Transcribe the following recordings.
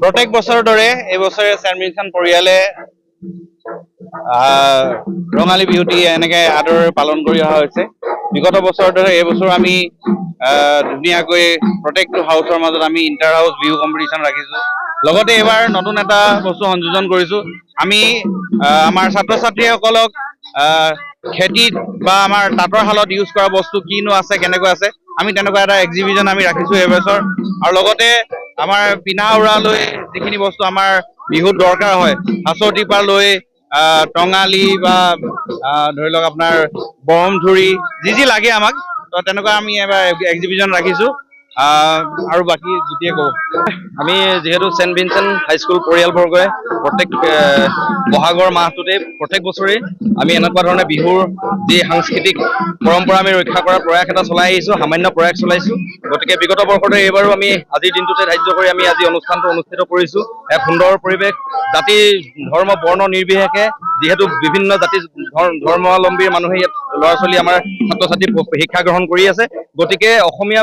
প্ৰত্যেক বছৰৰ দৰে এই বছৰে খান পৰিয়ালে ৰঙালী বিহুটি এনেকে আদৰ পালন কৰি অহা হৈছে। বিগত বছৰৰ দৰে এই বছৰ আমি ধুনীয়াকৈ প্ৰত্যেকটো হাউচৰ মাজত আমি ইণ্টাৰ হাউচ বিহু কম্পিটিশ্যন ৰাখিছো। লগতে এইবাৰ নতুন এটা বস্তু সংযোজন কৰিছো। আমি আমাৰ ছাত্ৰ ছাত্ৰীসকলক খেতিত বা আমাৰ তাঁতৰ শালত ইউজ কৰা বস্তু কিনো আছে, কেনেকৈ আছে, আমি তেনেকুৱা এটা এক্সিবিশ্যন আমি ৰাখিছো এইবছৰ আৰু লগতে আমাৰ পিন্ধা উৰালৈ যিখিনি বস্তু আমাৰ বিহুত দৰকাৰ হয় হাঁচতিৰ পৰা লৈ টঙালি বা ধৰি লওক আপোনাৰ বৰমধুৰি যি যি লাগে আমাক তো তেনেকুৱা আমি এবাৰ এক্সিবিশ্যন ৰাখিছো। আৰু বাকী জ্যোতিয়ে ক'ব আমি যিহেতু চেণ্ট ভিনচেণ্ট হাইস্কুল পৰিয়ালবৰ্গই প্ৰত্যেক বহাগৰ মাহটোতে প্ৰত্যেক বছৰেই আমি এনেকুৱা ধৰণে বিহুৰ যি সাংস্কৃতিক পৰম্পৰা আমি ৰক্ষা কৰাৰ প্ৰয়াস এটা চলাই আহিছোঁ, সামান্য প্ৰয়াস চলাইছোঁ। গতিকে বিগত বৰ্ষতে এইবাৰো আমি আজিৰ দিনটোতে ধাৰ্য কৰি আমি আজি অনুষ্ঠানটো অনুষ্ঠিত কৰিছোঁ। এক সুন্দৰ পৰিৱেশ, জাতি, ধৰ্ম, বৰ্ণ নিৰ্বিশেষে যিহেতু বিভিন্ন জাতি, ধৰ- ধৰ্মাৱলম্বীৰ মানুহে ইয়াত ল'ৰা ছোৱালী আমাৰ ছাত্ৰ ছাত্ৰী শিক্ষা গ্ৰহণ কৰি আছে। গতিকে অসমীয়া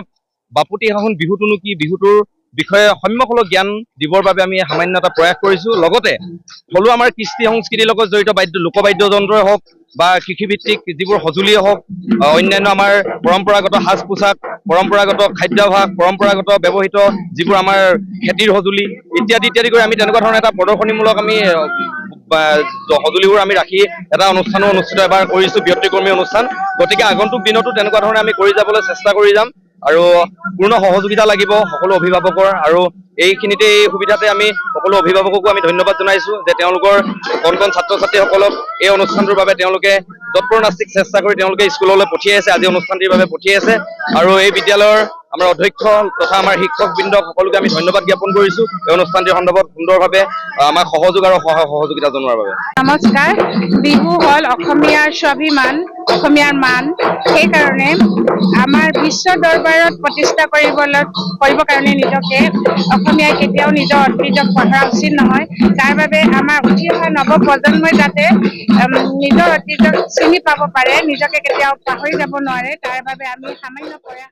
বাপুতি সাহোন বিহুটোনো কি? বিহুটোৰ বিষয়ে সম্যকলৈ জ্ঞান দিবৰ বাবে আমি সামান্য এটা প্ৰয়াস কৰিছো। লগতে হলেও আমাৰ কৃষ্টি সংস্কৃতিৰ লগত জড়িত বাদ্য, লোকবাদ্যযন্ত্ৰই হওক বা কৃষিভিত্তিক যিবোৰ সঁজুলিয়ে হওক অন্যান্য আমাৰ পৰম্পৰাগত সাজ পোছাক পৰম্পৰাগত খাদ্যাভাস, পৰম্পৰাগত ব্যৱহৃত যিবোৰ আমাৰ খেতিৰ সঁজুলি, ইত্যাদি ইত্যাদি কৰি আমি তেনেকুৱা ধৰণৰ এটা প্ৰদৰ্শনীমূলক আমি সঁজুলিবোৰ আমি ৰাখি এটা অনুষ্ঠানো অনুষ্ঠিত এবাৰ কৰিছো ব্যক্তিকৰ্মী অনুষ্ঠান। গতিকে আগন্তুক দিনতো তেনেকুৱা ধৰণে আমি কৰি যাবলৈ চেষ্টা কৰি যাম। আৰু পূৰ্ণ সহযোগিতা লাগিব সকলো অভিভাৱকৰ আৰু এইখিনিতে এই সুবিধাতে আমি সকলো অভিভাৱককো আমি ধন্যবাদ জনাইছো যে তেওঁলোকৰ কণ কণ ছাত্ৰ ছাত্ৰীসকলক এই অনুষ্ঠানটোৰ বাবে তেওঁলোকে যৎপৰোনাস্তিক চেষ্টা কৰি তেওঁলোকে স্কুললৈ পঠিয়াইছে আজি অনুষ্ঠানটিৰ বাবে পঠিয়াইছে আৰু এই বিদ্যালয়ৰ আমাৰ অধ্যক্ষ তথা আমাৰ শিক্ষকবৃন্দক সকলোকে আমি ধন্যবাদ জ্ঞাপন কৰিছো। এই অনুষ্ঠানটিৰ সন্দৰ্ভত সুন্দৰভাৱে আমাক সহযোগ আৰু সহায় সহযোগিতা জনোৱাৰ বাবে। নমস্কাৰ। বিহু হ'ল অসমীয়াৰ স্বাভিমান অসমীয়াৰ মান। সেইকাৰণে আমাৰ বিশ্ব দৰবাৰত প্ৰতিষ্ঠা কৰিবলৈ কৰিবৰ কাৰণে নিজকে অসমীয়াই কেতিয়াও নিজৰ ঐতিহ্যক পাহৰা উচিত নহয়। তাৰ বাবে আমাৰ উঠি অহা নৱপ্ৰজন্মই যাতে নিজৰ ঐতিহ্যক চিনি পাব পাৰে নিজকে কেতিয়াও পাহৰি যাব নোৱাৰে। তাৰ বাবে আমি সামান্য প্ৰয়াস